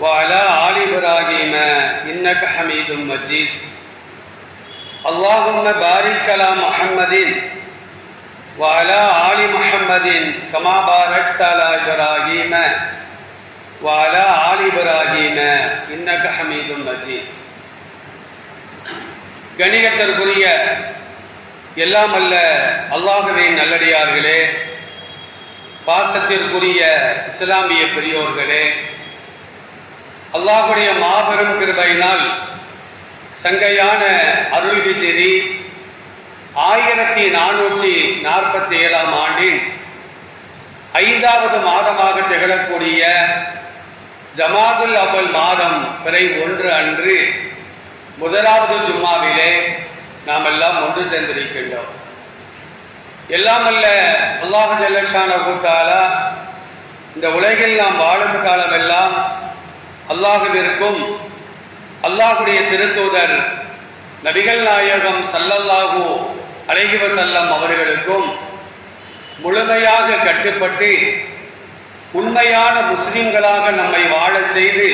وعلى آل إبراهيم إنك حميد مجيد اللهم بارك على محمد وعلى آل محمد كما باركت على إبراهيم وعلى آل إبراهيم إنك حميد مجيد கணிகத்திற்குரிய எல்லாம் அல்ல அல்லாஹுவே நல்லடியார்களே பாசத்திற்குரிய இஸ்லாமிய பெரியோர்களே அல்லாஹுடைய மாபெரும் கிருபையினால் சங்கையான அருள்கிஜிரி ஆயிரத்தி நானூற்றி நாற்பத்தி ஏழாம் ஆண்டின் ஐந்தாவது மாதமாக திகழக்கூடிய ஜமாதுல் அவல் மாதம் பிறை ஒன்று அன்று முதலாவது ஜும்மாவிலே நாம் எல்லாம் ஒன்று சேர்ந்திருக்கின்றோம். எல்லாம் அல்ல அல்லாஹ் ஜல்லஷான கூத்தாலா இந்த உலகில் நாம் வாழும் காலமெல்லாம் அல்லாஹுவிற்கும் அல்லாஹுடைய திருத்தூதர் நபிகள் நாயகம் சல்லல்லாஹு அழகிவ செல்லம் அவர்களுக்கும் முழுமையாக கட்டுப்பட்டு உண்மையான முஸ்லிம்களாக நம்மை வாழச் செய்து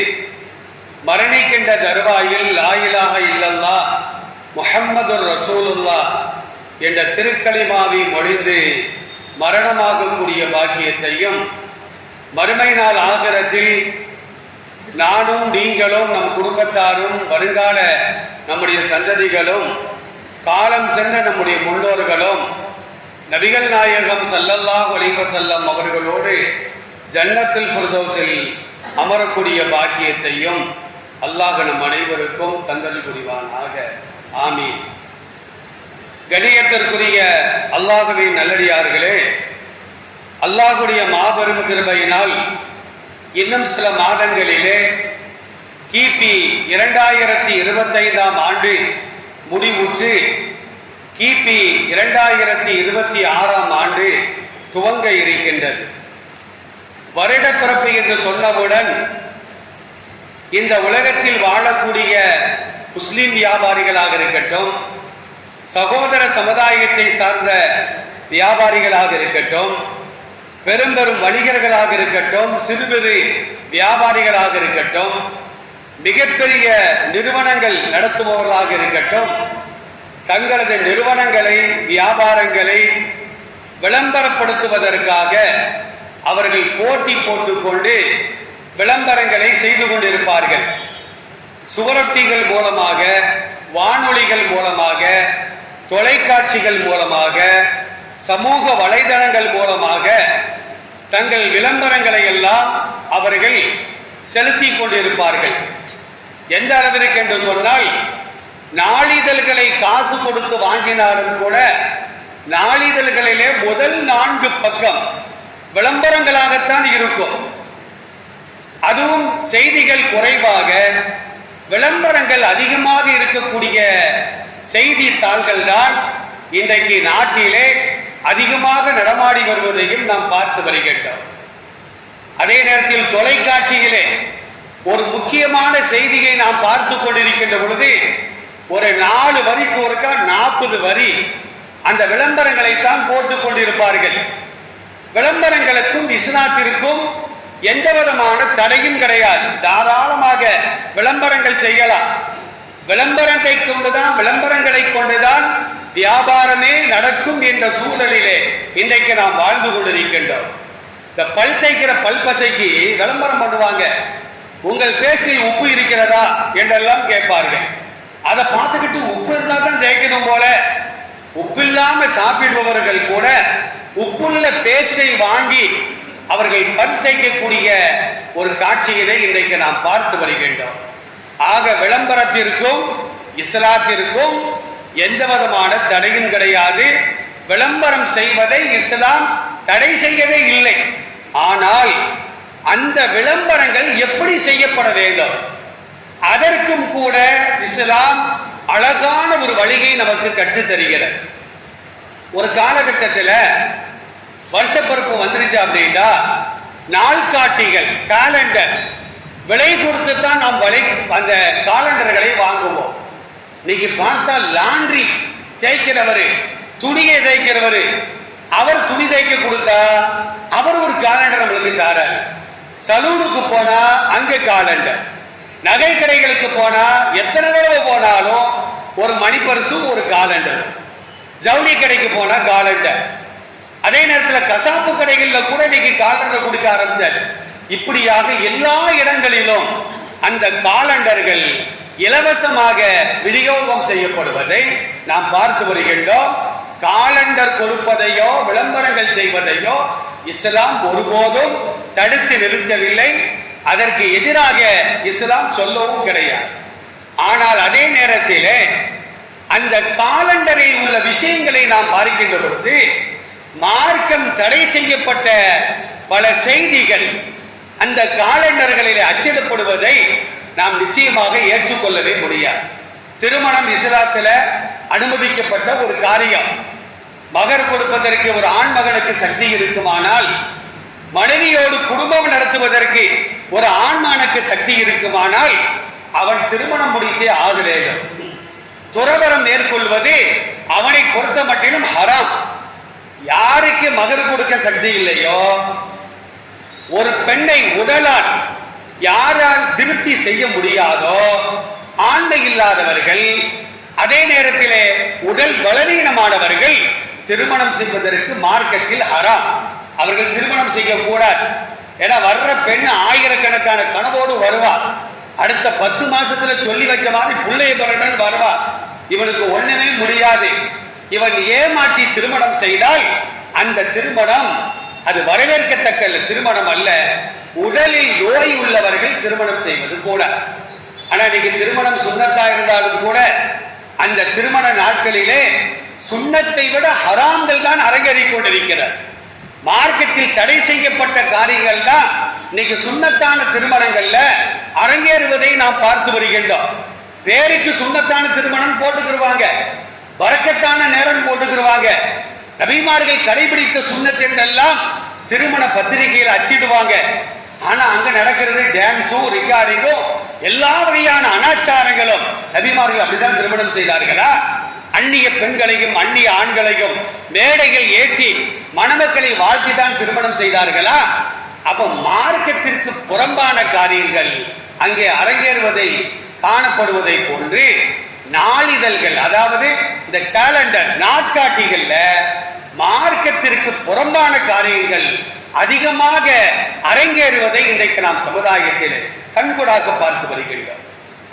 மரணிக்கின்ற தருவாயில் லாயிலாக இல்லல்லா முஹம்மது ரசூலுல்லா என்ற திருக்களிமாவை மொழிந்து மரணமாகக்கூடிய பாக்கியத்தையும் மறுமை நாள் ஆகரத்தில் நானும் நீங்களும் நம் குடும்பத்தாரும் வருங்கால நம்முடைய சந்ததிகளும் காலம் சென்ற நம்முடைய முன்னோர்களும் நபிகள் நாயகம் சல்லல்லாஹ் ஒலிவ செல்லம் அவர்களோடு ஜன்னத்தில் ஃபுர்தோஸில் அமரக்கூடிய பாக்கியத்தையும் அல்லாஹ் நம் அனைவருக்கும் தந்தல் புரிவானாக. ஆமீன். கணியத்திற்குரிய அல்லாஹுவின் நல்லடியார்களே அல்லாஹுடைய மாபெரும் கிருபையினால் இன்னும் சில மாதங்களிலே கிபி இரண்டாயிரத்தி இருபத்தைந்தாம் ஆண்டு முடிவுற்று கிபி இரண்டாயிரத்தி இருபத்தி ஆறாம் ஆண்டு துவங்க இருக்கின்றது. வருடப்பிறப்பு என்று சொன்னவுடன் இந்த உலகத்தில் வாழக்கூடிய முஸ்லிம் வியாபாரிகளாக இருக்கட்டும் சகோதர சமுதாயத்தை சார்ந்த வியாபாரிகளாக இருக்கட்டும் பெரும்பெரும் வணிகர்களாக இருக்கட்டும் சிறுபெரு வியாபாரிகளாக இருக்கட்டும் மிகப்பெரிய நிறுவனங்கள் நடத்துபவர்களாக இருக்கட்டும் தங்களது நிறுவனங்களை வியாபாரங்களை விளம்பரப்படுத்துவதற்காக அவர்கள் போட்டி போட்டுக்கொண்டு விளம்பரங்களை செய்து கொண்டிருப்பார்கள். சுவரொட்டிகள் மூலமாக வானொலிகள் மூலமாக தொலைக்காட்சிகள் மூலமாக சமூக வலைதளங்கள் மூலமாக தங்கள் விளம்பரங்களை எல்லாம் அவர்கள் செலுத்தி கொண்டிருப்பார்கள். எந்த அளவிற்கு என்று சொன்னால் நாளிதழ்களை காசு கொடுத்து வாங்கினாலும் கூட நாளிதழ்களிலே முதல் நான்கு பக்கம் விளம்பரங்களாகத்தான் இருக்கும். அதுவும் செய்திகள் குறைவாக விளம்பரங்கள் அதிகமாக இருக்கக்கூடிய செய்தித்தாள்கள் தான் இன்றைக்கு நாட்டிலே அதிகமாக நடமாடி வருவதையும் நாம் பார்த்து வருகின்றோம். அதே நேரத்தில் தொலைக்காட்சியிலே ஒரு முக்கியமான செய்தியை நாம் பார்த்து கொண்டிருக்கின்ற பொழுது ஒரு நாலு வரிக்கு ஒருக்கா நாற்பது வரி அந்த விளம்பரங்களை தான் போட்டுக் கொண்டிருப்பார்கள். விளம்பரங்களுக்கும் இஸ்லாத்திற்கும் எந்த விதமான தடையும் கிடையாது. தாராளமாக விளம்பரங்கள் செய்யலாம். விளம்பரத்தை கொண்டுதான் விளம்பரங்களை கொண்டுதான் வியாபாரமே நடக்கும் என்ற சூழலிலே இன்றைக்கு நாம் வாழ்ந்து கொண்டிருக்கின்றோம். இந்த பல் தைக்கிற பல்பசைக்கு விளம்பரம் பண்ணுவாங்க. உங்கள் பேசில் உப்பு இருக்கிறதா என்றெல்லாம் கேட்பார்கள். அதை பார்த்துக்கிட்டு உப்பு இருந்தா தான் தேய்க்கணும் போல. உப்பில்லாம சாப்பிடுபவர்கள் கூட உப்புள்ள பேஸ்டை வாங்கி அவர்கள் பல் தைக்கக்கூடிய ஒரு காட்சியினை இன்றைக்கு நாம் பார்த்து வருகின்றோம். ஆக விளம்பரத்திற்கும் இஸ்லாத்திற்கும் எந்த விதமான தடையும் கிடையாது. விளம்பரம் செய்வதை இஸ்லாம் தடை செய்யவே இல்லை. ஆனால் அந்த விளம்பரங்கள் எப்படி செய்யப்பட வேண்டும்? அதற்கும் கூட இஸ்லாம் அழகான ஒரு வழியை நமக்கு கற்றுத் தருகிறது. ஒரு காலகட்டத்தில் வருஷப்பருப்பு வந்துருச்சு அப்படின்னா நாள்காட்டிகள் காலண்டர் விலை கொடுத்து தான் நாம் வலை அந்த காலண்டர்களை வாங்குவோம். இன்னைக்கு பார்த்தா லாண்ட்ரி தேய்க்கிறவர் துணியை தேய்க்கிறவர் அவர் துணி தைக்க கொடுத்தா அவர் ஒரு காலண்டர் நம்மளுக்கு தார. சலூனுக்கு போனா அங்க காலண்டர் நகை கடைகளுக்கு போனா எத்தனை தடவை போனாலும் ஒரு மணிப்பரிசும் ஒரு காலண்டர் ஜவுளி கடைக்கு போனா காலண்டர் அதே நேரத்தில் கசாப்பு கடைகளில் கூட இன்னைக்கு காலண்டர் கொடுக்க ஆரம்பிச்சாச்சு. இப்படியாக எல்லா இடங்களிலும் அந்த காலண்டர்கள் இலவசமாக விநியோகம் செய்யப்படுவதை நாம் பார்த்து வருகின்றோம். காலண்டர் கொடுப்பதையோ விளம்பரங்கள் செய்வதையோ இஸ்லாம் ஒருபோதும் தடுத்து நிறுத்தவில்லை. அதற்கு எதிராக இஸ்லாம் சொல்லவும் கிடையாது. ஆனால் அதே நேரத்தில் அந்த காலண்டரில் உள்ள விஷயங்களை நாம் பார்க்கின்ற பொழுது மார்க்கம் தடை செய்யப்பட்ட பல செய்திகள் அந்த காலண்டர்களில் அச்சிடப்படுவதை நாம் நிச்சயமாக ஏற்றுக்கொள்ளவே முடியாது. திருமணம் இஸ்லாத்துல அனுமதிக்கப்பட்ட ஒரு காரியம். மகர் கொடுப்பதற்கு ஒரு ஆண் மகனுக்கு சக்தி இருக்குமானால் மனைவியோடு குடும்பம் நடத்துவதற்கு ஒரு ஆண்மானுக்கு சக்தி இருக்குமானால் அவன் திருமணம் முடித்தே ஆக வேண்டும் துறவரம் மேற்கொள்வது அவனை பொறுத்த மட்டிலும் ஹராம். யாருக்கு மகர் கொடுக்க சக்தி இல்லையோ? ஒரு பெண்ணை உடலால் யாரால் திருப்தி செய்ய முடியாதோ ஆண்மை இல்லாதவர்கள் அதே நேரத்திலே உடல் பலவீனமானவர்கள் திருமணம் செய்வதற்கு மார்க்கத்தில் ஹராம். அவர்கள் திருமணம் செய்யக்கூடாது. ஏன்னா வர்ற பெண் ஆயிரக்கணக்கான கனவோடு வருவா. அடுத்த பத்து மாசத்துல சொல்லி வச்ச மாதிரி பிள்ளைய பிறகு வருவார் இவனுக்கு ஒண்ணுமே முடியாது. இவன் ஏமாற்றி திருமணம் செய்தால் அந்த திருமணம் அது வரவேற்கத்தக்க திருமணம் அல்ல. உடலில் நோய் உள்ளவர்கள் திருமணம் செய்வது கூட ஆனா இன்னைக்கு திருமணம் சுண்ணத்தா இருந்தாலும் கூட அந்த திருமண நாட்களிலே சுண்ணத்தை விட ஹராம்கள் தான் அரங்கேறிக் கொண்டிருக்கிறார். மார்க்கத்தில் தடை செய்யப்பட்ட காரியங்கள் தான் இன்னைக்கு சுண்ணத்தான திருமணங்கள்ல அரங்கேறுவதை நாம் பார்த்து வருகின்றோம். பேருக்கு சுண்ணத்தான திருமணம் போட்டுக்கிடுவாங்க வரக்கத்தான நேரம் போட்டுக்கிடுவாங்க நபிமார்கள் கடைபிடித்த சுண்ணத்தெல்லாம் திருமண பத்திரிகையில் அச்சிடுவாங்க. ஆனா அங்க நடக்கிறது டான்ஸும் ரிகார்டிங்கும் எல்லா வகையான அனாச்சாரங்களும். நபிமார்கள் அப்படிதான் திருமணம் செய்தார்களா? அந்நிய பெண்களையும் அந்நிய ஆண்களையும் மேடைகள் ஏற்றி மணமக்களை வாழ்த்தி தான் திருமணம் செய்தார்களா? அப்ப மார்க்கத்திற்கு புறம்பான காரியங்கள் அங்கே அரங்கேறுவதை காணப்படுவதை போன்று நாளிதழ்கள் அதாவது இந்த கேலண்டர் நாட்காட்டிகள்ல மார்க்கத்திற்கு புறம்பான காரியங்கள் அதிகமாக அரங்கேறுவதை இன்றைக்கு நாம் சமுதாயத்தில் கண்கூடாக பார்த்து வருகின்றோம்.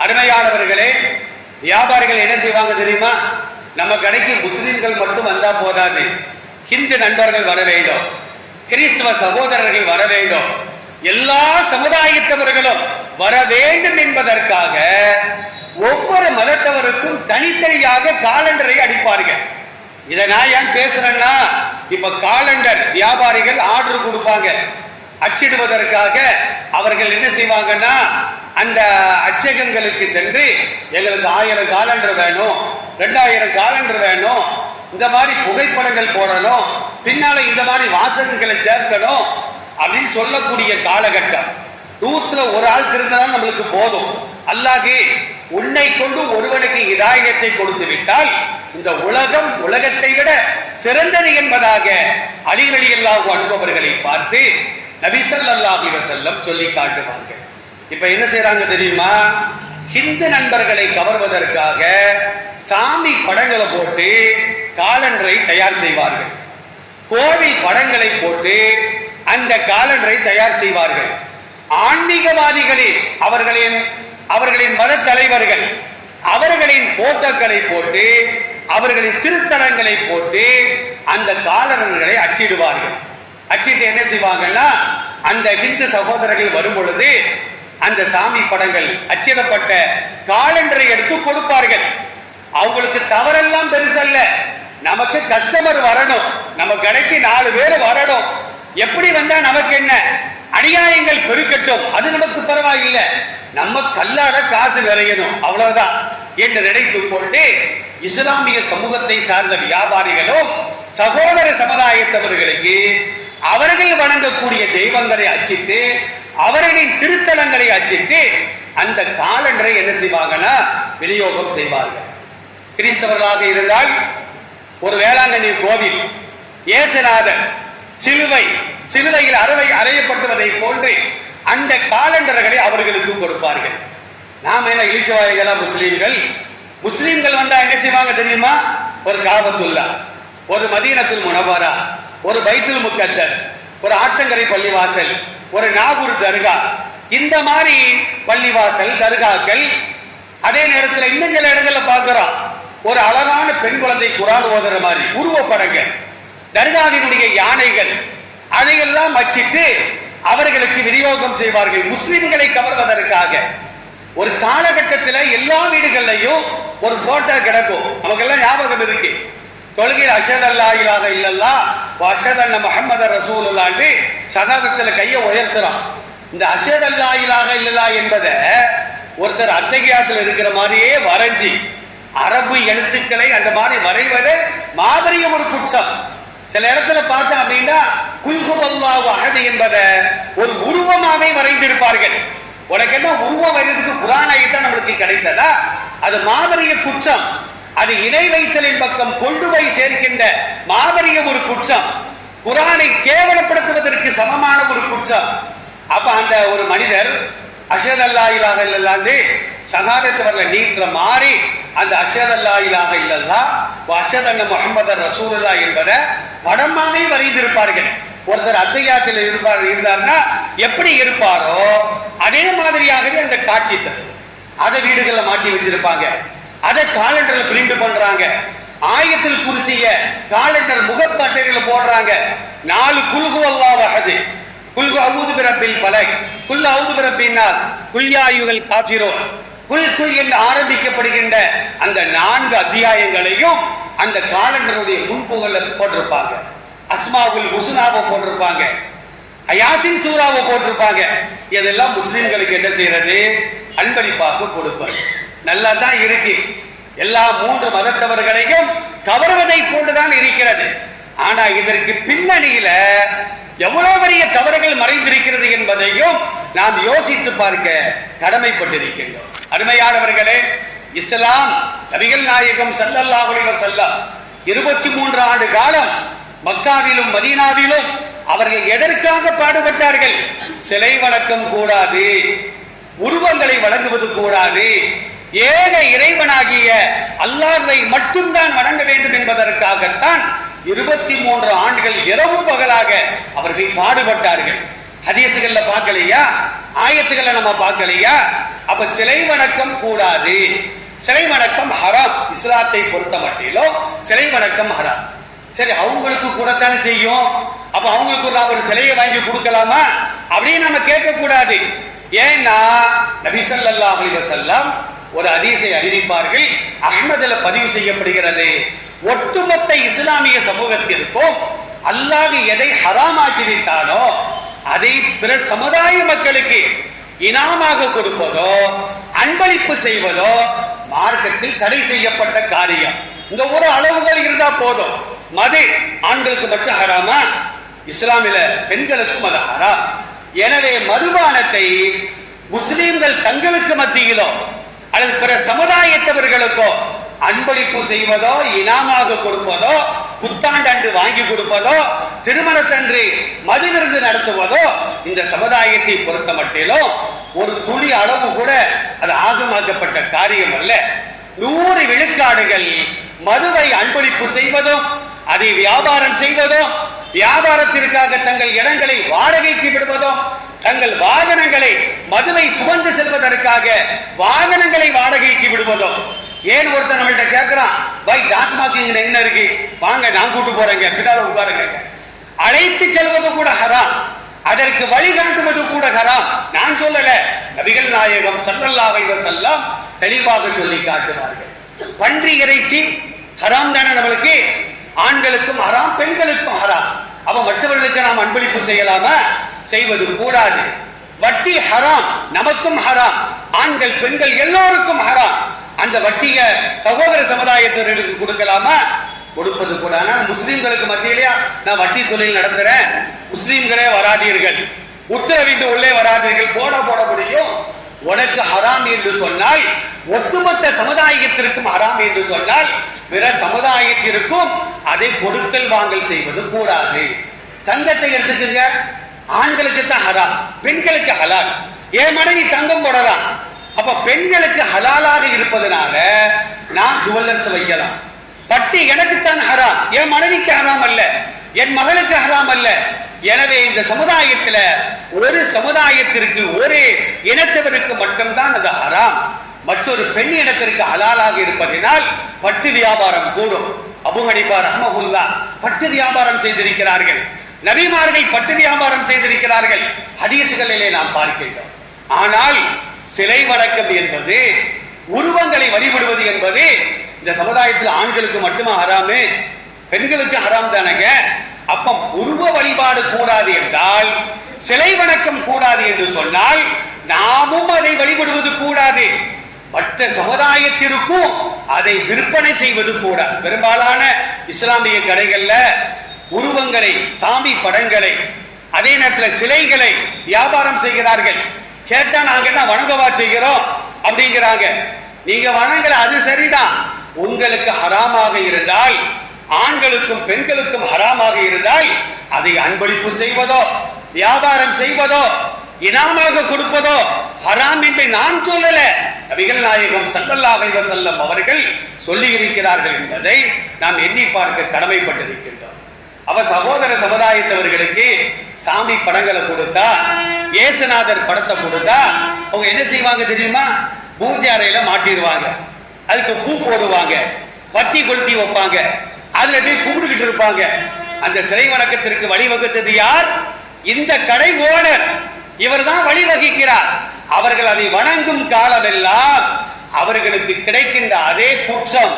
அருமையானவர்களே வியாபாரிகள் என்ன செய்வாங்க தெரியுமா? நம்ம கடைக்கு முஸ்லிம்கள் மட்டும் வந்தா போதாது. ஹிந்து நண்பர்கள் வர வேண்டும். கிறிஸ்துவ சகோதரர்கள் வர வேண்டும். எல்லா சமுதாயத்தவர்களும் வர வேண்டும் என்பதற்காக ஒவ்வொரு மதத்தவருக்கும் தனித்தனியாக காலண்டரை அடிப்பார்கள் இதை நான் ஏன் பேசுறேன்னா இப்ப காலண்டர் வியாபாரிகள் ஆர்டர் கொடுப்பாங்க. அச்சிடுவதற்காக அவர்கள் என்ன செய்வாங்கன்னா அந்த அச்சகங்களுக்கு சென்று எங்களுக்கு ஆயிரம் காலண்டர் வேணும் ரெண்டாயிரம் காலண்டர் வேணும் இந்த மாதிரி புகைப்படங்கள் போடணும் பின்னால இந்த மாதிரி வாசகங்களை சேர்க்கணும் அப்படின்னு சொல்லக்கூடிய காலகட்டம். நூத்துல ஒரு ஆள் திருந்தாலும் நம்மளுக்கு போதும். அல்லாஹே உன்னை கொண்டு ஒருவனுக்கு இதாயத்தை கொடுத்து விட்டால் இந்த உலகம் உலகத்தை விட சிறந்தது என்பதாக அலிவலி அல்லாஹ் அனுபவர்களை பார்த்து நபிசல்லாஹி வசல்லம் சொல்லி காட்டுவார்கள். இப்ப என்ன செய்யறாங்க தெரியுமா? ஹிந்து நண்பர்களை கவர்வதற்காக சாமி படங்களை போட்டு காலண்டரை தயார் செய்வார்கள். கோவில் படங்களை போட்டு அந்த காலண்டரை தயார் செய்வார்கள். ஆன்மீகவாதிகளில் அவர்களின் அவர்களின் மத தலைவர்கள் அவர்களின் போட்டோக்களை போட்டு அவர்களின் திருத்தலங்களை போட்டு அந்த காலண்டர்களை அச்சிடுவார்கள். அச்சிட்டு என்ன செய்வாங்கன்னா அந்த ஹிந்து சகோதரர்கள் வரும் பொழுது அந்த சாமி படங்கள் அச்சிடப்பட்ட காலண்டரை எடுத்து கொடுப்பார்கள். அவங்களுக்கு தவறெல்லாம் பெருசல்ல. நமக்கு கஸ்டமர் வரணும். நம்ம கடைக்கு நாலு பேர் வரணும். எப்படி வந்தா நமக்கு என்ன? அநியாயங்கள் பெருக்கட்டும். அது நமக்கு பரவாயில்லை. நம்ம கல்லால காசு விரையணும் அவ்வளவுதான். என்று நினைத்துக் கொண்டு இஸ்லாமிய சமூகத்தை சார்ந்த வியாபாரிகளும் சகோதர சமுதாயத்தவர்களுக்கு அவர்கள் வணங்கக்கூடிய தெய்வங்களை அச்சிட்டு அவர்களின் திருத்தலங்களை அச்சிட்டு அந்த காலண்டரை என்ன செய்வாங்கன்னா விநியோகம் செய்வார்கள். கிறிஸ்தவர்களாக இருந்தால் ஒரு வேளாங்கண்ணி கோவில் இயேசுநாதர் சிலுவை சிலுவையில் அறவை அறையப்பட்டுவதை போன்று அந்த காலண்டர்களை அவர்களுக்கு கொடுப்பார்கள். நாம என்ன இலிசவாதிகளா முஸ்லீம்கள்? முஸ்லீம்கள் வந்தா என்ன செய்வாங்க தெரியுமா? ஒரு காபத்துல்லா ஒரு மதீனத்தில் முனவரா ஒரு பைத்துல் முக்கத்தஸ் ஒரு ஆற்றங்கரை பள்ளிவாசல் ஒரு நாகூர் தர்கா. இந்த மாதிரி பள்ளிவாசல் தர்காக்கள் அதே நேரத்தில் இன்னும் சில இடங்கள்ல பார்க்கிறோம். ஒரு அழகான பெண் குழந்தை குரான் ஓதுற மாதிரி உருவப்படங்கள். தர்காவினுடைய யானைகள் அதையெல்லாம் வச்சிட்டு அவர்களுக்கு விநியோகம் செய்வார்கள். முஸ்லிம்களை கவர்வதற்காக. ஒரு காலகட்டத்தில் எல்லா வீடுகள்லையும் ஒரு போட்டோ கிடக்கும். நமக்கெல்லாம் ஞாபகம் இருக்கு. தொழுகையில் அஷத் அல்லா இலாக இல்லல்லா அஷத் அண்ண முகமது ரசூலுல்லாண்டு சகாதத்தில் கையை உயர்த்துறான். இந்த அஷத் அல்லா இலாக இல்லல்லா என்பதை ஒருத்தர் அத்தகையாத்தில் இருக்கிற மாதிரியே வரைஞ்சி அரபு எழுத்துக்களை அந்த மாதிரி வரைவது மாபெரிய ஒரு குற்றம். சில இடத்துல பார்த்தோம் அப்படின்னா குல்குவல்லாஹு அஹது என்பதை ஒரு உருவமாவே வரைந்திருப்பார்கள். உனக்கு என்ன உருவம் வரைறதுக்கு குரான் நம்மளுக்கு கிடைத்ததா? அது மாபெரிய குற்றம். அது இணை வைத்தலின் பக்கம் கொண்டு போய் சேர்க்கின்ற மாபெரிய ஒரு குற்றம். குரானை கேவலப்படுத்துவதற்கு சமமான ஒரு குற்றம். அப்ப அந்த ஒரு மனிதர் அஷத் இலாக இல்லல்லாண்டு சகாதத்து வரல நீக்கிற மாறி அந்த அஷத் இலாக இல்லல்லா அஷத் அண்ண முகமது ரசூலுல்லா என்பதை படமாவே வரைந்திருப்பார்கள். ஒருத்தர் அத்தையாத்தில் இருப்பார் இருந்தார்னா எப்படி இருப்பாரோ அதே மாதிரியாகவே அந்த காட்சி தரும். அதை வீடுகளில் மாட்டி வச்சிருப்பாங்க. அதை காலண்டர்ல பிரிண்ட் பண்றாங்க. ஆயத்தில் குருசிய காலண்டர் முகப்பட்டையில போடுறாங்க. நாலு குழுகுவல்லாவ அவுது பலக் குல் அவுது பிரபின் நாஸ். குல்யாயுகள் காபிரோ குல் குல் என்று ஆரம்பிக்கப்படுகின்ற அந்த நான்கு அத்தியாயங்களையும் அந்த காலண்டருடைய முன்புகள்ல போட்டிருப்பாங்க. அஸ்மாவுல் முசுனாவை போட்டிருப்பாங்க. அயாசின் சூறாவை போட்டிருப்பாங்க. இதெல்லாம் முஸ்லிம்களுக்கு என்ன செய்யறது? அன்பளிப்பாக கொடுப்பது நல்லா தான் இருக்கு. எல்லா மூன்று மதத்தவர்களையும் கவர்வதை போன்றுதான் இருக்கிறது. ஆனா இதற்கு பின்னணியில எவ்வளவு பெரிய தவறுகள் மறைந்திருக்கிறது என்பதையும் நாம் யோசித்து பார்க்க கடமைப்பட்டிருக்கின்றோம். அருமையானவர்களே இஸ்லாம் நபிகள் நாயகம் ஸல்லல்லாஹு செல்லம் இருபத்தி மூன்று ஆண்டு காலம் மக்காவிலும் மதீனாவிலும் அவர்கள் எதற்காக பாடுபட்டார்கள்? சிலை வணக்கம் கூடாது உருவங்களை வழங்குவது கூடாது. ஏக இறைவனாகிய அல்லாஹை மட்டும்தான் வணங்க வேண்டும் என்பதற்காகத்தான் இருபத்தி மூன்று ஆண்டுகள் இரவு பகலாக அவர்கள் பாடுபட்டார்கள். ஹதீசுகள்ல பார்க்கலையா? ஆயத்துக்களை நம்ம பார்க்கலையா? அப்ப சிலை வணக்கம் கூடாது. சிலை வணக்கம் ஹராம். இஸ்லாத்தை பொறுத்த மட்டிலோ சிலை வணக்கம் ஹராம். சரி அவங்களுக்கு கூடத்தானே செய்யும்? அப்ப அவங்களுக்கு நான் ஒரு சிலையை வாங்கி கொடுக்கலாமா? அப்படின்னு நம்ம கேட்க கூடாது ஏன்னா நபிசல்லா அலி வசல்லாம் ஒரு அதிசை அறிவிப்பார்கள். அஹ்மதுல பதிவு செய்யப்படுகிறது. ஒட்டுமொத்த இஸ்லாமிய சமூகத்திற்கும் அல்லாஹ் எதை ஹராமாக்கி விட்டானோ அதை பிற சமுதாய மக்களுக்கு இனாமாக கொடுப்பதோ அன்பளிப்பு செய்வதோ மார்க்கத்தில் தடை செய்யப்பட்ட காரியம். இந்த ஒரு அளவுகள் இருந்தா போதும். மது ஆண்களுக்கு மட்டும் ஹராமா? இஸ்லாமில பெண்களுக்கும் அது ஹராம். எனவே மதுபானத்தை முஸ்லிம்கள் தங்களுக்கு மத்தியிலோ அல்லது பிற சமுதாயத்தவர்களுக்கோ அன்பளிப்பு செய்வதோ இனாமாக கொடுப்பதோ புத்தாண்டன்று வாங்கி கொடுப்பதோ திருமணத்தன்று மது விருந்து நடத்துவதோ இந்த சமுதாயத்தை பொறுத்த மட்டிலும் ஒரு துளி அளவு கூட அது ஆகமாக்கப்பட்ட காரியம் அல்ல. நூறு விழுக்காடுகள் மதுவை அன்பளிப்பு செய்வதும் அதை வியாபாரம் செய்வதும் வியாபாரத்திற்காக தங்கள் இடங்களை வாடகைக்கு விடுவதும் தங்கள் வாகனங்களை மதுவை சுமந்து செல்வதற்காக வாகனங்களை வாடகைக்கு விடுவதும் ஏன் ஒருத்தன் நம்மள்ட்ட கேட்கிறான் பை டாஸ்மாக் இங்க என்ன இருக்கு? வாங்க நான் கூட்டு போறேங்க பின்னால உட்காருங்க. அழைத்து செல்வது கூட ஹராம். அதற்கு வழிகாட்டுவது கூட ஹராம். நான் சொல்லல. நபிகள் நாயகம் ஸல்லல்லாஹு செல்லாம் தெளிவாக சொல்லி காட்டுவார்கள். பன்றி இறைச்சி ஹராம் தானே நம்மளுக்கு? ஆண்களுக்கும் ஹராம் பெண்களுக்கும் ஹராம். அப்ப மற்றவர்களுக்கு நாம் அன்பளிப்பு செய்யலாமா? செய்வது கூடாது. வட்டி ஹராம் நமக்கும் ஹராம். ஆண்கள் பெண்கள் எல்லோருக்கும் ஹராம். அந்த வட்டிய சகோதர சமுதாயத்தினருக்கு கொடுக்கலாமா? கொடுப்பது கூட. ஆனால் முஸ்லீம்களுக்கு மத்தியிலேயா நான் வட்டி தொழில் நடத்துறேன். முஸ்லீம்களே வராதீர்கள். உத்தரவிட்டு உள்ளே வராதீர்கள். போட போட முடியும். உனக்கு ஹராம் என்று சொன்னால் ஒட்டுமொத்த சமுதாயத்திற்கும் ஹராம் என்று சொன்னால் பிற சமுதாயத்திற்கும் அதை கொடுக்கல் வாங்கல் செய்வது கூடாது. தங்கத்தை எடுத்துக்கங்க. ஆண்களுக்கு தான் ஹராம் பெண்களுக்கு ஹலால். என் மனைவி தங்கம் போடலாம்? அப்ப பெண்களுக்கு ஹலாலாக இருப்பதனால நான் ஜுவல்லர்ஸ் வைக்கலாம் பட்டி எனக்குத்தான் ஹராம். என் மனைவிக்கு ஹராம் அல்ல. என் மகளுக்கு ஹராம் அல்ல. எனவே இந்த சமுதாயத்துல ஒரு சமுதாயத்திற்கு ஒரு இனத்தவருக்கு மட்டும்தான் அது ஹராம். மற்றொரு பெண் இனத்திற்கு ஹலாலாக இருப்பதினால் பட்டு வியாபாரம் கூடும். அபு ஹனிஃபா பட்டு வியாபாரம் செய்திருக்கிறார்கள். நபிமார்கள் பட்டு வியாபாரம் செய்திருக்கிறார்கள். ஹதீசுகளிலே நாம் பார்க்கின்றோம். ஆனால் சிலை வணக்கம் என்பது உருவங்களை வழிபடுவது என்பது இந்த சமுதாயத்தில் ஆண்களுக்கு மட்டுமா ஹராமு? பெண்களுக்கு ஹராம் தானங்க? அப்ப உருவ வழிபாடு கூடாது என்றால் சிலை வணக்கம் கூடாது என்று சொன்னால் நாமும் அதை வழிபடுவது கூடாது. மற்ற சமுதாயத்திற்கும் அதை விற்பனை செய்வது கூட பெரும்பாலான இஸ்லாமிய கடைகள்ல உருவங்களை சாமி படங்களை அதே நேரத்தில் சிலைகளை வியாபாரம் செய்கிறார்கள். கேட்டா நாங்க என்ன வணங்கவா செய்கிறோம்? அப்படிங்கிறாங்க. நீங்க வணங்கல அது சரிதான். உங்களுக்கு ஹராமாக இருந்தால் ஆண்களுக்கும் பெண்களுக்கும் ஹராமாக இருந்தால் அதை அன்பளிப்பு செய்வதோ வியாபாரம் செய்வதோ இனாமாக கொடுப்பதோ ஹராம் என்று நான் சொல்லல. நபிகள் நாயகம் ஸல்லல்லாஹு செல்லம் அவர்கள் சொல்லி இருக்கிறார்கள் என்பதை நாம் எண்ணி பார்க்க கடமைப்பட்டிருக்கின்றோம். அவ சகோதர சமுதாயத்தவர்களுக்கு சாமி படங்களை கொடுத்தா ஏசுநாதர் படத்தை கொடுத்தா அவங்க என்ன செய்வாங்க தெரியுமா? பூஜை அறையில மாட்டிடுவாங்க. அதுக்கு பூ போடுவாங்க. பட்டி கொளுத்தி வைப்பாங்க. அதுல போய் கும்பிட்டுக்கிட்டு இருப்பாங்க. அந்த சிலை வணக்கத்திற்கு வழிவகுத்தது யார்? இந்த கடை ஓனர். இவர்தான் வழிவகிக்கிறார். அவர்கள் அதை வணங்கும் காலமெல்லாம் அவர்களுக்கு கிடைக்கின்ற அதே குற்றம்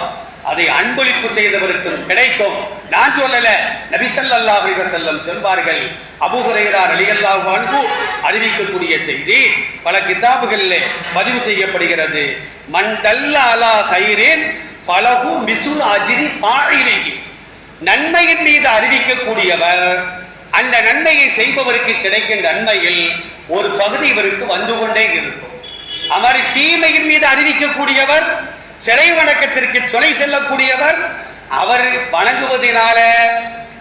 அதை அன்பளிப்பு செய்தவருக்கும் கிடைக்கும். நான் சொல்லல நபி ஸல்லல்லாஹு சொல்வார்கள் அபூ ஹுரைரா அன்பு அறிவிக்கக்கூடிய செய்தி பல கிதாபுகளில் பதிவு செய்யப்படுகிறது. மன் தல்ல அலா கைரின் பலகு மிசுல் அஜிரி பாழையிலேயே நன்மையின் மீது அறிவிக்கக்கூடியவர் அந்த நன்மையை செய்பவருக்கு கிடைக்கின்ற நன்மையில் ஒரு பகுதி இவருக்கு வந்து கொண்டே இருக்கும். அவர் தீமையின் மீது அறிவிக்கக்கூடியவர் சிறை வணக்கத்திற்கு துணை செல்லக்கூடியவர் அவர் வணங்குவதனால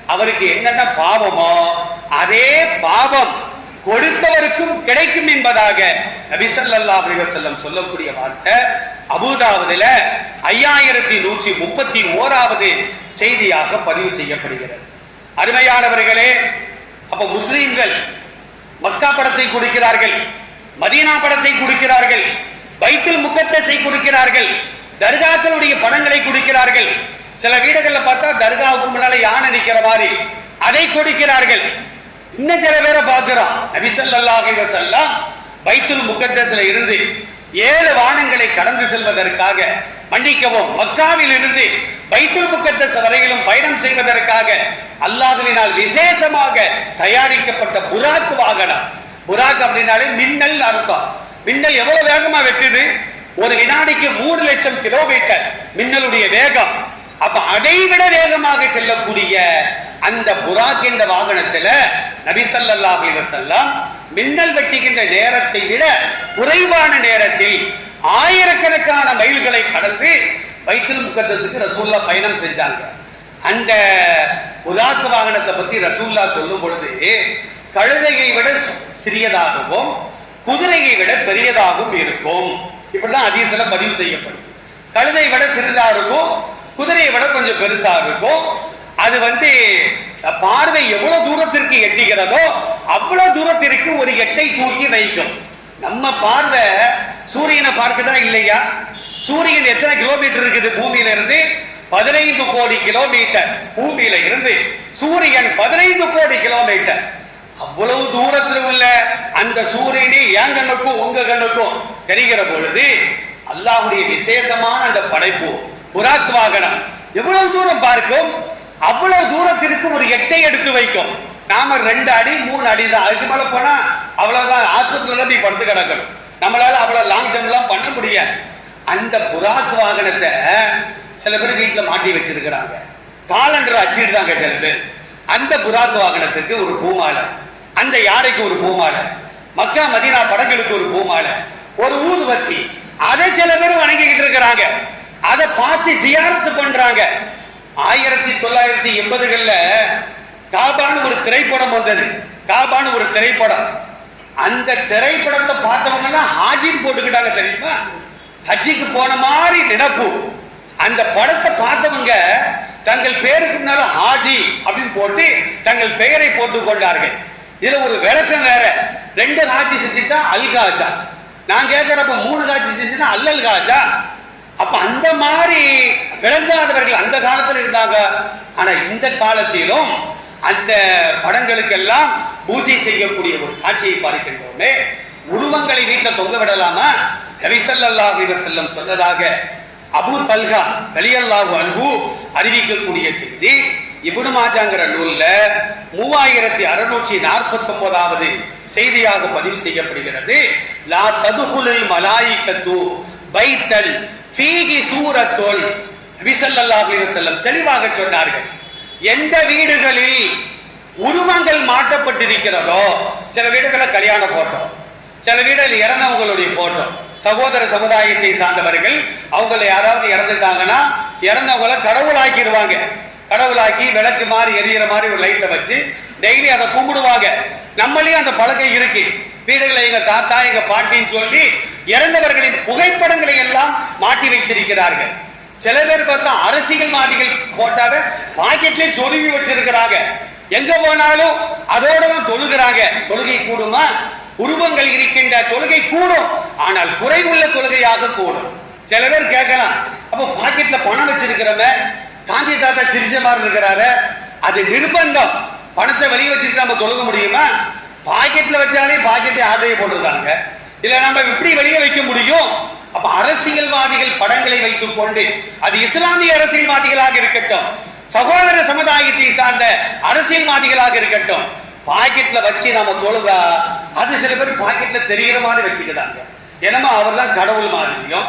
அவருக்கு என்னென்ன பாவமோ அதே பாவம் கொடுத்தவருக்கும் கிடைக்கும் என்பதாக நபிசல்லா அலிவசல்லம் சொல்லக்கூடிய வார்த்தை. அபுதாவதுல ஐயாயிரத்தி நூற்றி முப்பத்தி ஓராவது செய்தியாக பதிவு செய்யப்படுகிறது. அருமையானவர்களே அப்ப முஸ்லீம்கள் மக்கா படத்தை கொடுக்கிறார்கள் மதீனா படத்தை கொடுக்கிறார்கள் வைத்தில் முக்கத்தஸை கொடுக்கிறார்கள் தர்காக்களுடைய படங்களை கொடுக்கிறார்கள். சில வீடுகள்ல பார்த்தா தர்காவுக்கு முன்னால யானை நிக்கிற மாதிரி. அதை கொடுக்கிறார்கள். இன்னும் சில பேரை பார்க்கிறோம். நபிசல்லாக ஸல்லல்லாஹு அலைஹி வஸல்லம் இருந்து ஏழு வானங்களை கடந்து செல்வதற்காக மன்னிக்கவும் மக்காவில் இருந்து பைத்துல் முக்கத்தஸ் வரையிலும் பயணம் செய்வதற்காக அல்லாஹுவினால் விசேஷமாக தயாரிக்கப்பட்ட புராக் வாகனம். புராக் அப்படின்னாலே மின்னல் அர்த்தம். மின்னல் எவ்வளவு வேகமா வெட்டுது? ஒரு வினாடிக்கு மூணு லட்சம் கிலோமீட்டர் மின்னலுடைய வேகம். அப்ப அதைவிட வேகமாக செல்லக்கூடிய அந்த புராக் என்ற வாகனத்துல நபி ஸல்லல்லாஹு மின்னல் வெட்டுகின்ற நேரத்தை விட குறைவான நேரத்தில் ஆயிரக்கணக்கான மைல்களை கடந்து வைத்தல் முக்கத்தசுக்கு ரசூல்லா பயணம் செஞ்சாங்க. அந்த புராக் வாகனத்தை பத்தி ரசூல்லா சொல்லும் பொழுது கழுதையை விட சிறியதாகவும் குதிரையை விட பெரியதாகவும் இருக்கும். இப்படிதான் அதீசில பதிவு செய்யப்படும் கழுதை விட சிறிதா இருக்கும் குதிரையை விட கொஞ்சம் பெருசா இருக்கும். அது வந்து பார்வை எவ்வளவு தூரத்திற்கு எட்டுகிறதோ அவ்வளவு தூரத்திற்கு ஒரு எட்டை தூக்கி வைக்கும். நம்ம பார்வை சூரியனை பார்க்குதா இல்லையா? சூரியன் எத்தனை கிலோமீட்டர் இருக்குது பூமியில இருந்து பதினைந்து கோடி கிலோமீட்டர் பூமியில இருந்து சூரியன் பதினைந்து கோடி கிலோமீட்டர் அவ்வளவு தூரத்தில் உள்ள அந்த சூரியனே என் கண்ணுக்கும் உங்க கண்ணுக்கும் தெரிகிற பொழுது அல்லாஹுடைய விசேஷமான அந்த படைப்பு புராக் வாகனம். எவ்வளவு தூரம் பார்க்கும்? அவ்வளவு தூரத்திற்கு ஒரு எட்டை எடுத்து வைக்கும். நாம ரெண்டு அடி மூணு அடி தான் அதுக்கு மேல போனா அவ்வளவுதான் ஆஸ்பத்திரியில போய் படுத்து கிடக்கணும். நம்மளால அவ்வளவு லாங் ஜம்ப் எல்லாம் பண்ண முடியாது. அந்த புராக் வாகனத்தை சில பேர் வீட்டுல மாட்டி வச்சிருக்கிறாங்க. காலண்டர் அச்சிடுறாங்க சில பேர். அந்த புராக் வாகனத்துக்கு ஒரு பூமாலை. அந்த யானைக்கு ஒரு பூமாலை. மக்கா மதினா படங்களுக்கு ஒரு பூமாலை. ஒரு ஊதுபத்தி. அதை சில பேர் வணங்கிக்கிட்டு இருக்கிறாங்க. அதை பார்த்து சியாரத்து பண்றாங்க. ஆயிரத்தி தொள்ளாயிரத்தி எண்பதுகள்ல காபான்னு ஒரு திரைப்படம் வந்தது. காபான்னு ஒரு திரைப்படம். அந்த திரைப்படத்தை பார்த்தவங்க எல்லாம் ஹாஜின்னு போட்டுக்கிட்டாங்க தெரியுமா? ஹஜ்ஜிக்கு போன மாதிரி நினப்பு. அந்த படத்தை பார்த்தவங்க தங்கள் பேருக்கு முன்னால ஹாஜி அப்படின்னு போட்டு தங்கள் பெயரை போட்டுக் கொண்டார்கள். இதுல ஒரு விளக்கம் வேற. ரெண்டு காட்சி செஞ்சுட்டா அல்காஜா நான் கேட்கிறப்ப மூணு காட்சி செஞ்சுட்டா அல்லல் காஜா. அப்ப அந்த மாதிரி விளங்காதவர்கள் அந்த காலத்துல இருந்தாங்க. ஆனா இந்த காலத்திலும் அந்த படங்களுக்கெல்லாம் பூஜை செய்யக்கூடிய ஒரு காட்சியை பார்க்கின்றோமே. உருவங்களை வீட்டில் தொங்க விடலாமா? கவிசல்லாஹு செல்லம் சொன்னதாக அபு தல்கா கலியல்லாஹு அன்பு அறிவிக்கக்கூடிய செய்தி. இப்னு மாஜாங்கிற நூல்ல மூவாயிரத்தி அறுநூற்றி நாற்பத்தி ஒன்பதாவது செய்தியாக பதிவு செய்யப்படுகிறது. லா ததுகுலுல் மலாயிகத்து பைத்தல் ஃபீகி சூரத்தோல் நபி செல்லம் தெளிவாக சொன்னார்கள். எந்த வீடுகளில் உருவங்கள் மாட்டப்பட்டிருக்கிறதோ சில வீடுகளில் கல்யாண போட்டோ சில வீடுகளில் இறந்தவங்களுடைய போட்டோ சகோதர சமுதாயத்தை சார்ந்தவர்கள் அவங்கள யாராவது இறந்துட்டாங்கன்னா இறந்தவங்கள கடவுளாக்கிடுவாங்க. கடவுளாக்கி விளக்கு மாதிரி எரியிற மாதிரி ஒரு லைட்டை வச்சு டெய்லி அதை கும்பிடுவாங்க. நம்மளையும் அந்த பழக்கம் இருக்கு. வீடுகளை எங்க தாத்தா எங்க பாட்டின்னு சொல்லி இறந்தவர்களின் புகைப்படங்களை எல்லாம் மாட்டி வைத்திருக்கிறார்கள். சில பேர் பார்த்தா அரசியல்வாதிகள் போட்டாவே பாக்கெட்லயே சொருகி வச்சிருக்கிறாங்க. எங்க போனாலும் அதோட தான் தொழுகிறாங்க. தொழுகை கூடுமா? உருவங்கள் இருக்கின்ற தொழுகை கூடும். ஆனால் குறைவுள்ள தொழுகையாக கூடும். சில பேர் கேட்கலாம் அப்ப பாக்கெட்ல பணம் வச்சிருக்கிறவன் காந்தி தாத்தா சிரிச்ச மாதிரி இருக்கிறாரு. அது நிர்பந்தம். பணத்தை வெளியே வச்சுட்டு நம்ம தொழுக முடியுமா? பாக்கெட்ல வச்சாலே பாக்கெட்டை ஆதரவு போட்டிருக்காங்க. இல்ல நம்ம எப்படி வெளியே வைக்க முடியும்? அப்ப அரசியல்வாதிகள் படங்களை வைத்துக் கொண்டு அது இஸ்லாமிய அரசியல்வாதிகளாக இருக்கட்டும் சகோதர சமுதாயத்தை சார்ந்த அரசியல்வாதிகளாக இருக்கட்டும் பாக்கெட்ல வச்சு நாம தொழுதா அது சில பேர் பாக்கெட்ல தெரிகிற மாதிரி வச்சுக்கிறாங்க. என்னமோ அவர் தான் கடவுள் மாதிரியும்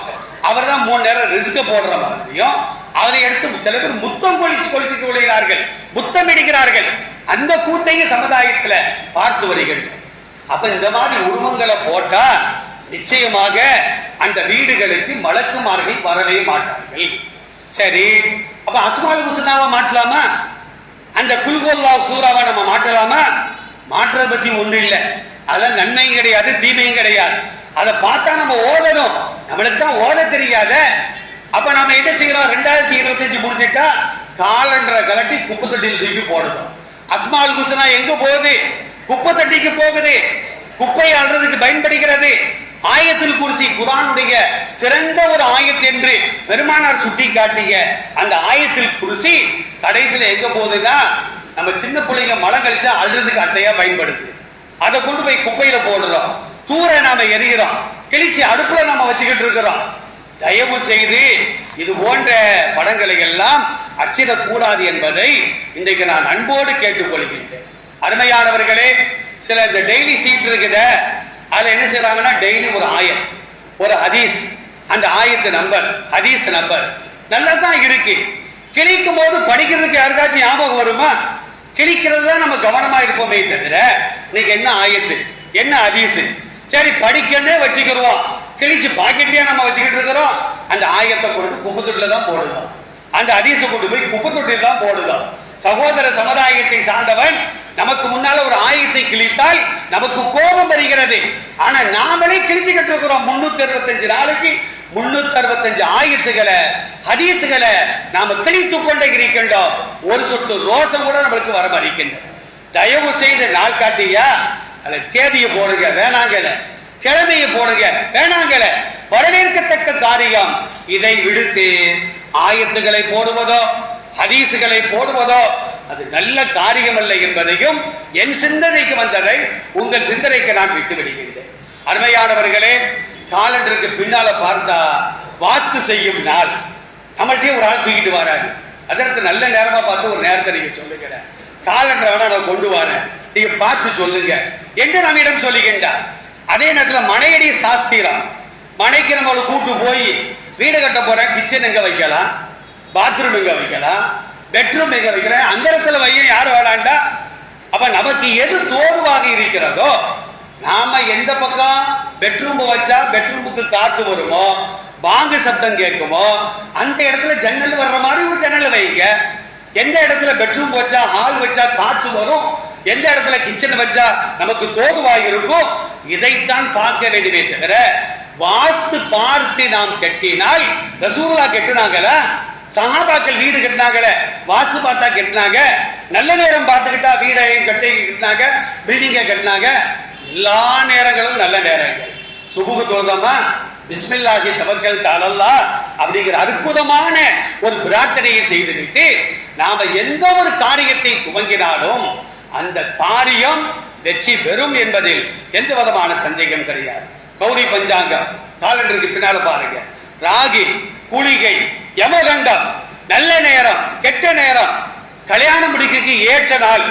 அவர் தான் மூணு நேரம் ரிஸ்க போடுற மாதிரியும் அதை எடுத்து சில பேர் முத்தம் கொளிச்சு கொளிச்சு கொள்கிறார்கள் முத்தம் இடுகிறார்கள் அந்த கூத்தையும் சமுதாயத்துல பார்த்து வருகின்றோம் அப்ப இந்த மாதிரி உருவங்களை போட்டா நிச்சயமாக அந்த வீடுகளுக்கு மலக்குமார்கள் வரவே மாட்டார்கள். சரி அப்ப அஸ்மால் ஹுசனாவை மாட்டலாமா அந்த குல்கோல்லா சூறாவை நம்ம மாட்டலாமா மாற்றதை பத்தி ஒண்ணு இல்லை. அதெல்லாம் நன்மையும் கிடையாது தீமையும் கிடையாது. அதை பார்த்தா நம்ம ஓதணும் நம்மளுக்கு தான் ஓத தெரியாத. அப்ப நம்ம என்ன செய்யறோம்? ரெண்டாயிரத்தி இருபத்தஞ்சு முடிஞ்சிட்டா காலண்டரை கலட்டி குப்பை தொட்டியில் தூக்கி போடணும். அஸ்மால் குசனா எங்க போகுது? குப்பை தொட்டிக்கு போகுது. குப்பை அல்றதுக்கு பயன்படுகிறது. ஆயத்தில் குருசி குரானுடைய சிறந்த ஒரு ஆயத்து என்று பெருமானார் சுட்டி காட்டிய அந்த ஆயத்தில் குருசி கடைசியில எங்க போகுதுன்னா நம்ம சின்ன பிள்ளைங்க மலம் கழிச்சா அழுறதுக்கு அட்டையா பயன்படுது. அதை கொண்டு போய் குப்பையில போடுறோம். தூர நாம எரிகிறோம் கிழிச்சு அடுப்புல நம்ம வச்சுக்கிட்டு இருக்கிறோம். தயவு செய்து இது போன்ற படங்களை எல்லாம் அச்சிடக்கூடாது என்பதை இன்றைக்கு நான் அன்போடு கேட்டுக்கொள்கின்றேன். அருமையானவர்களே சில இந்த டெய்லி சீட் இருக்குத அதுல என்ன செய்யறாங்கன்னா டெய்லி ஒரு ஆயம் ஒரு ஹதீஸ். அந்த ஆயத்து நம்பர் ஹதீஸ் நம்பர். நல்லா தான் இருக்கு. கிழிக்கும் போது படிக்கிறதுக்கு யாருக்காச்சும் ஞாபகம் வருமா? கிழிக்கிறது தான் நம்ம கவனமா இருப்போமே தவிர இன்னைக்கு என்ன ஆயத்து என்ன ஹதீஸ்? சரி படிக்கன்னே வச்சுக்கிறோம். கிழிச்சு பாக்கெட்லயே நம்ம வச்சுக்கிட்டு இருக்கிறோம். அந்த ஆயத்தை கொண்டு குப்பத்தொட்டில தான் போடுதோம் அந்த ஹதீஸை கொண்டு போய் குப்பத்தொட்டில் தான் போடுதோம் சகோதர சமுதாயத்தை சார்ந்தவன் நமக்கு முன்னால ஒரு ஆயத்தை கிழித்தால் நமக்கு கோபம் வருகிறது. ஆனா நாமளே கிழிச்சுக்கிட்டு இருக்கிறோம். முன்னூத்தி அறுபத்தஞ்சு நாளைக்கு முன்னூத்தி அறுபத்தஞ்சு ஆயத்துகளை ஹதீசுகளை நாம கிழித்து கொண்டே இருக்கின்றோம். ஒரு சொட்டு ரோசம் கூட நம்மளுக்கு வர மறிக்கின்றோம் தயவு செய்து நாள் காட்டியா? அதுல தேதியை போடுங்க வேணாங்கல கிழமையை போடுங்க. வேணாங்கல வரவேற்கத்தக்க காரியம். இதை விடுத்து ஆயத்துகளை போடுவதோ ஹதீசுகளை போடுவதோ அது நல்ல காரியம் அல்ல என்பதையும் என் சிந்தனைக்கு வந்ததை உங்கள் சிந்தனைக்கு நான் விட்டு விடுகின்றேன். அருமையானவர்களே காலண்டருக்கு பின்னால பார்த்தா வாஸ்து செய்யும் நாள். நம்மள்ட்டே ஒரு ஆள் தூக்கிட்டு வராரு. அதற்கு நல்ல நேரமா பார்த்து ஒரு நேரத்தை நீங்க சொல்லுங்க காலண்டரை வேணா நான் கொண்டு வரேன். நீங்க பார்த்து சொல்லுங்க. என்று நம்மிடம் சொல்லுகின்றார். அதே நேரத்தில் மனையடி சாஸ்திரம். மனைக்கு நம்ம கூட்டு போய் வீடு கட்ட போற கிச்சன் எங்க வைக்கலாம்? பாத்ரூம் எங்க வைக்கலாம்? பெட்ரூம் எங்க வைக்கலாம்? அந்த இடத்துல வைய யார் வேணாண்டா அப்ப நமக்கு எது தோதுவாக இருக்கிறதோ நாம எந்த பக்கம் பெட்ரூம் வச்சா பெட்ரூமுக்கு காத்து வருமோ பாங்கு சப்தம் கேட்குமோ அந்த இடத்துல ஜன்னல் வர்ற மாதிரி ஒரு ஜன்னல் வைங்க. எந்த இடத்துல பெட்ரூம் வச்சா ஹால் வச்சா காற்று வரும்? எந்த இடத்துல கிச்சன் வச்சா நமக்கு தோதுவாக இருக்கும்? இதைத்தான் பார்க்க வேண்டுமே தவிர வாஸ்து பார்த்து நாம் கட்டினால் ரசூலா கட்டினாங்கல சகாபாக்கள் வீடு கட்டினாங்கல வாஸ்து பார்த்தா கட்டினாங்க. நல்ல நேரம் பார்த்துக்கிட்டா வீடையும் கட்டி கட்டினாங்க பில்டிங்கை கட்டினாங்க. எல்லா நேரங்களும் நல்ல நேரங்கள். சுபுகு தொழுதமா பிஸ்மில்லாஹி தவக்கல் தாலல்லா அப்படிங்கிற அற்புதமான ஒரு பிரார்த்தனையை செய்துவிட்டு நாம எந்த ஒரு காரியத்தை துவங்கினாலும் அந்த காரியம் வெற்றி பெறும் என்பதில் எந்த விதமான சந்தேகம் கிடையாது. கௌரி பஞ்சாங்கம் காலண்டருக்கு பின்னால பாருங்க. ராகி குளிகை யமகண்டம் நல்ல நேரம் கெட்ட நேரம் கல்யாணம் முடிக்கிறதுக்கு ஏற்ற நாள்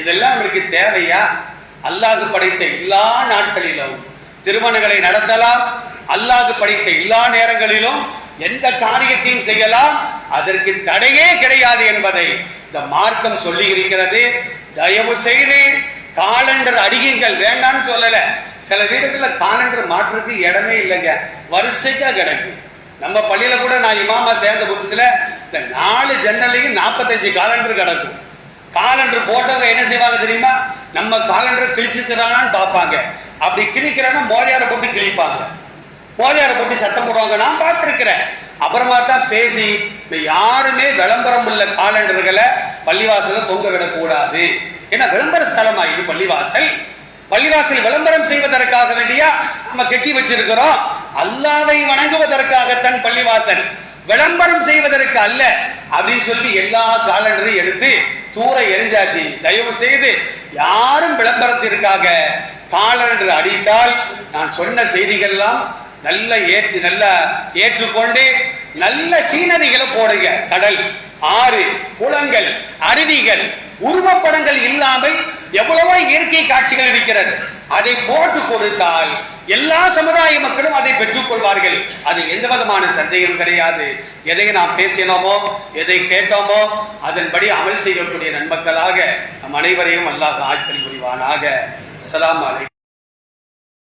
இதெல்லாம் அவருக்கு தேவையா? அல்லாது படைத்த எல்லா நாட்களிலும் திருமணங்களை நடத்தலாம் அல்லாது படைத்த எல்லா நேரங்களிலும் எந்த காரியத்தையும் செய்யலாம் அதற்கு தடையே கிடையாது என்பதை இந்த மார்க்கம் சொல்லி இருக்கிறது தயவு செய்து காலண்டர் அடியுங்கள். வேண்டாம்னு சொல்லல. சில வீடுகளில் காலண்டர் மாற்றுறதுக்கு இடமே இல்லைங்க. வரிசைக்கா கிடக்கு. நம்ம பள்ளியில கூட நான் இமாமா சேர்ந்த புதுசுல இந்த நாலு ஜன்னலையும் நாற்பத்தஞ்சு காலண்டர் கிடக்கும். காலண்டர் போட்டவங்க என்ன செய்வாங்க தெரியுமா? நம்ம காலண்டர் கிழிச்சிருக்கிறானான்னு பார்ப்பாங்க. அப்படி கிழிக்கிறான்னா மோதியார போட்டு கிழிப்பாங்க. போதையாரை போட்டு சத்தம் போடுவாங்க. நான் பார்த்துருக்கிறேன். அப்புறமா தான் பேசி இப்போ யாருமே விளம்பரம் உள்ள காலண்டர்களை பள்ளிவாசல தொங்க விடக்கூடாது. ஏன்னா விளம்பர ஸ்தலமா இது பள்ளிவாசல். பள்ளிவாசல் விளம்பரம் செய்வதற்காக வேண்டியா? நம்ம கெட்டி வச்சிருக்கிறோம். அல்லாவை வணங்குவதற்காகத்தான் பள்ளிவாசல். விளம்பரம் செய்வதற்கு அல்ல. அப்படின்னு சொல்லி எல்லா காலண்டரையும் எடுத்து தூர எரிஞ்சாச்சு. தயவு செய்து யாரும் விளம்பரத்திற்காக காலண்டர் அடித்தால் நான் சொன்ன செய்திகள்லாம் நல்ல ஏற்று நல்ல ஏற்றுக்கொண்டு நல்ல சீனதிகளை போடுங்க. கடல் ஆறு குளங்கள் அருவிகள் உருவப்படங்கள் இல்லாமல் எவ்வளவோ இயற்கை காட்சிகள் இருக்கிறது. அதை போட்டு கொடுத்தால் எல்லா சமுதாய மக்களும் அதை பெற்றுக்கொள்வார்கள் அது எந்த விதமான சந்தேகம் கிடையாது. எதை நாம் பேசினோமோ எதை கேட்டோமோ அதன்படி அமல் செய்யக்கூடிய நன்மக்களாக நம் அனைவரையும் அல்லாஹ் ஆட்கள் புரிவானாக. அஸ்ஸலாமு அலைக்கும்.